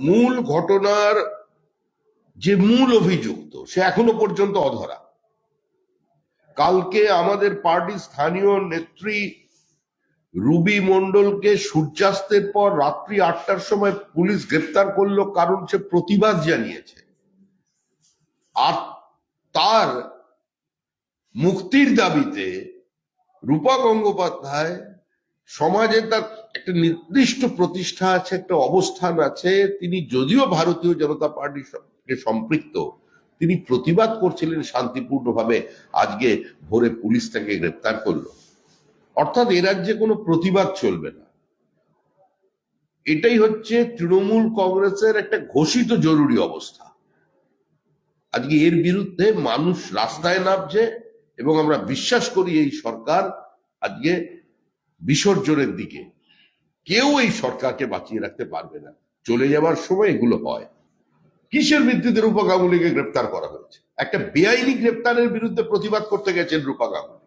মূল ঘটনার যে মূল অভিযুক্ত, সে এখনও পর্যন্ত অধরা। কালকে আমাদের পার্টির স্থানীয় নেত্রী রুবি মন্ডলকে সূর্যাস্তের পর রাত্রি আটটার সময় পুলিশ গ্রেপ্তার করল কারণ সে প্রতিবাদ জানিয়েছে। আর তার মুক্তির দাবিতে রূপা গঙ্গোপাধ্যায় সমাজে তার একটা নির্দিষ্ট প্রতিষ্ঠা আছে, একটা অবস্থান আছে, তিনি যদিও ভারতীয় জনতা পার্টির সম্পৃক্ত, তিনি প্রতিবাদ করছিলেন শান্তিপূর্ণভাবে, আজকে ভোরে পুলিশ তাকে গ্রেপ্তার করল। অর্থাৎ এ রাজ্যে কোনো প্রতিবাদ চলবে না। এটাই হচ্ছে তৃণমূল কংগ্রেসের একটা ঘোষিত জরুরি অবস্থা। আজকে এর বিরুদ্ধে মানুষ রাস্তায় নামছে এবং আমরা বিশ্বাস করি এই সরকার আজকে বিসর্জনের দিকে। কেউ এই সরকারকে বাঁচিয়ে রাখতে পারবে না। চলে যাওয়ার সময় এগুলো হয়। কিসের ভিত্তিতে রূপা গাঙ্গুলিকে গ্রেপ্তার করা হয়েছে? একটা বেআইনি গ্রেপ্তারের বিরুদ্ধে প্রতিবাদ করতে গেছেন রূপা গাঙ্গুলি।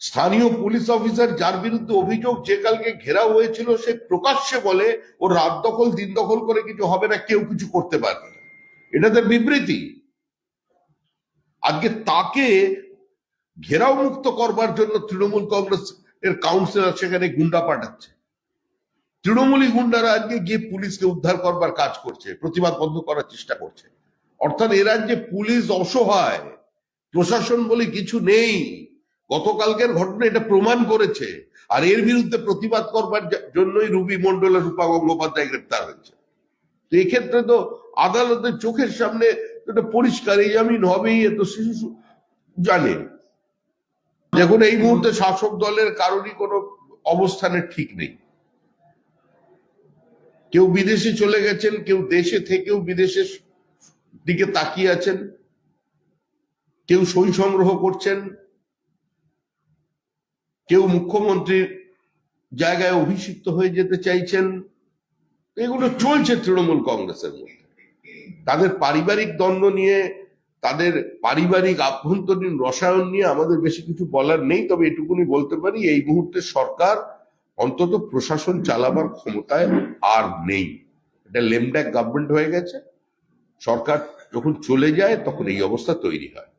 স্থানীয় পুলিশ অফিসার যার বিরুদ্ধে অভিযোগ যে কালকে ঘেরাও হয়েছিল, সে প্রকাশ্যে বলে ও রাত দখল, দিন দখল করে কিছু হবে না, কেউ কিছু করতে পারবে না। এটা তার বিবৃতি। আজকে তাকে ঘেরাও মুক্ত করবার জন্য তৃণমূল কংগ্রেস এর কাউন্সিলর সেখানে গুন্ডা পাঠাচ্ছে। তৃণমূলী গুন্ডারা আজকে গিয়ে পুলিশকে উদ্ধার করবার কাজ করছে, প্রতিবাদ বন্ধ করার চেষ্টা করছে। অর্থাৎ এ রাজ্যে পুলিশ অসহায়, প্রশাসন বলে কিছু নেই। গতকালকের ঘটনা এটা প্রমাণ করেছে। আর এর বিরুদ্ধে প্রতিবাদ করবার জন্যই রুবি মন্ডল আর রূপা গঙ্গোপাধ্যায় গ্রেপ্তার হয়েছে। তো এক্ষেত্রে তো আদালতের চোখের সামনে এটা পরিষ্কার এই জামিন হবেই, এ তো শিশু জানে দেখুন, এই মুহূর্তে শাসক দলের কারোরই কোনো অবস্থানের ঠিক নেই। কেউ বিদেশে চলে গেছেন, কেউ দেশে থেকেও বিদেশের দিকে তাকিয়ে আছেন, কেউ সই সংগ্রহ করছেন, কেউ মুখ্যমন্ত্রীর জায়গায় অভিষিক্ত হয়ে যেতে চাইছেন। এগুলো চলছে তৃণমূল কংগ্রেসের মধ্যে। তাদের পারিবারিক দ্বন্দ্ব নিয়ে তাদের পারিবারিক আভ্যন্তরীণ রসায়ন নিয়ে আমাদের বেশি কিছু বলার নেই, তবে এটুকুনি বলতে পারি, এই মুহূর্তে সরকার অন্তত প্রশাসন চালাবার ক্ষমতায় আর নেই। এটা লেমড্যাক গভর্নমেন্ট হয়ে গেছে। সরকার যখন চলে যায়, তখন এই অবস্থা তৈরি হয়।